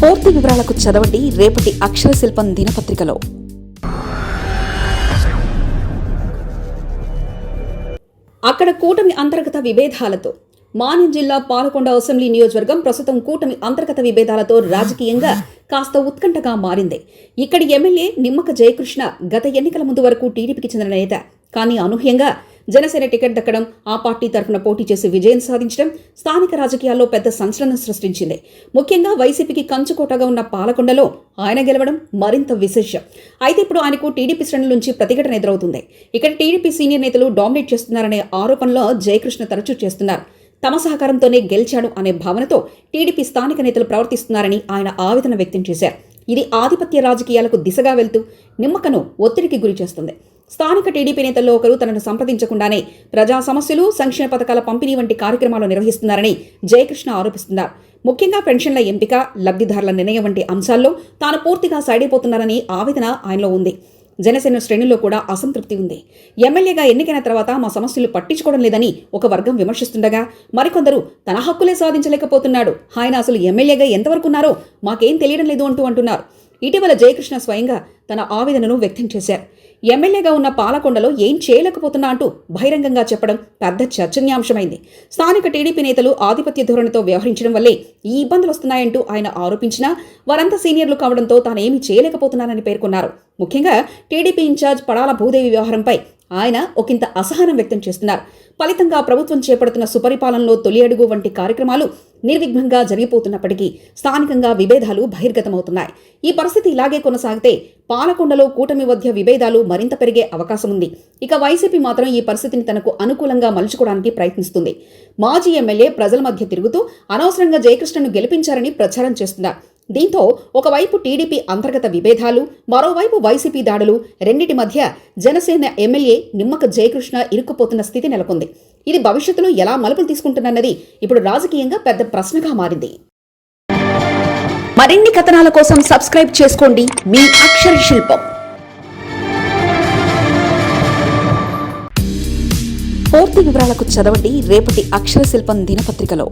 పూర్తి వివరాలకు చదవండి రేపటి అక్షర శిల్పం దినపత్రికలో. అక్కడ కూటమి అంతర్గత విభేదాలతో మాన్యం జిల్లా పాలకొండ అసెంబ్లీ నియోజకవర్గం ప్రస్తుతం కూటమి అంతర్గత విభేదాలతో రాజకీయంగా కాస్త ఉత్కంఠగా మారింది. ఇక్కడి ఎమ్మెల్యే నిమ్మక జయకృష్ణ గత ఎన్నికల ముందు వరకు టీడీపీకి చెందిన నేత. కానీ అనూహ్యంగా జనసేన టికెట్ దక్కడం ఆ పార్టీ తరఫున పోటీ చేసి విజయం సాధించడం స్థానిక రాజకీయాల్లో పెద్ద సంచలనం సృష్టించింది. ముఖ్యంగా వైసీపీకి కంచుకోటగా ఉన్న పాలకొండలో ఆయన గెలవడం మరింత విశేషం. అయితే ఇప్పుడు ఆయనకు టీడీపీ శ్రేణుల నుంచి ప్రతిఘటన ఎదురవుతుంది. ఇక్కడ టీడీపీ సీనియర్ నేతలు డామినేట్ చేస్తున్నారనే ఆరోపణలో జయకృష్ణ తరచూ చేస్తున్నారు. తమ సహకారంతోనే గెలిచాడు అనే భావనతో టీడీపీ స్థానిక నేతలు ప్రవర్తిస్తున్నారని ఆయన ఆవేదన వ్యక్తం చేశారు. ఇది ఆధిపత్య రాజకీయాలకు దిశగా వెళ్తూ నిమ్మకను ఒత్తిడికి గురి చేస్తుంది. స్థానిక టీడీపీ నేతల్లో ఒకరు తనను సంప్రదించకుండానే ప్రజా సమస్యలు సంక్షేమ పథకాల పంపిణీ వంటి కార్యక్రమాలు నిర్వహిస్తున్నారని జయకృష్ణ ఆరోపిస్తున్నారు. ముఖ్యంగా పెన్షన్ల ఎంపిక లబ్ధిదారుల నిర్ణయం వంటి అంశాల్లో తాను పూర్తిగా సైడైపోతున్నారని ఆవేదన ఆయనలో ఉంది. జనసేన శ్రేణుల్లో కూడా అసంతృప్తి ఉంది. ఎమ్మెల్యేగా ఎన్నికైన తర్వాత మా సమస్యలు పట్టించుకోవడం లేదని ఒక వర్గం విమర్శిస్తుండగా మరికొందరు తన హక్కులే సాధించలేకపోతున్నాడు. ఆయన అసలు ఎమ్మెల్యేగా ఎంతవరకు ఉన్నారో మాకేం తెలియడం లేదు అంటూ అంటున్నారు. ఇటీవల జయకృష్ణ స్వయంగా తన ఆవేదనను వ్యక్తం చేశారు. ఎమ్మెల్యేగా ఉన్న పాలకొండలో ఏం చేయలేకపోతున్నా అంటూ బహిరంగంగా చెప్పడం పెద్ద చర్చనీయాంశమైంది. స్థానిక టీడీపీ నేతలు ఆధిపత్య ధోరణితో వ్యవహరించడం వల్లే ఈ ఇబ్బందులు వస్తున్నాయంటూ ఆయన ఆరోపించినా వారంతా సీనియర్లు కావడంతో తానేమీ చేయలేకపోతున్నానని పేర్కొన్నారు. ముఖ్యంగా టీడీపీ ఇన్ఛార్జ్ పడాల భూదేవి వ్యవహారంపై ఆయన ఒకంత అసహనం వ్యక్తం చేస్తున్నారు. ఫలితంగా ప్రభుత్వం చేపడుతున్న సుపరిపాలనలో తొలి అడుగు వంటి కార్యక్రమాలు నిర్విఘ్నంగా జరిగిపోతున్నప్పటికీ స్థానికంగా విభేదాలు బహిర్గతమవుతున్నాయి. ఈ పరిస్థితి ఇలాగే కొనసాగితే పాలకొండలో కూటమి మధ్య విభేదాలు మరింత పెరిగే అవకాశం ఉంది. ఇక వైసీపీ మాత్రం ఈ పరిస్థితిని తనకు అనుకూలంగా మలుచుకోవడానికి ప్రయత్నిస్తుంది. మాజీ ఎమ్మెల్యే ప్రజల మధ్య తిరుగుతూ అనవసరంగా జయకృష్ణను గెలిపించారని ప్రచారం చేస్తున్నారు. దీంతో ఒకవైపు టీడీపీ అంతర్గత విభేదాలు మరోవైపు వైసీపీ దాడులు రెండిటి మధ్య జనసేన ఎమ్మెల్యే నిమ్మక జయకృష్ణ ఇరుక్కుపోతున్న స్థితి నెలకొంది. ఇది భవిష్యత్తులో ఎలా మలుపులు తీసుకుంటున్నది ఇప్పుడు రాజకీయంగా పెద్ద ప్రశ్నగా మారింది. మరిన్ని కథనాల కోసం సబ్స్క్రైబ్ చేసుకోండి మీ అక్షర శిల్పం. పూర్తి వివరాలకు చదవండి రేపటి అక్షర శిల్పం దినపత్రికలో.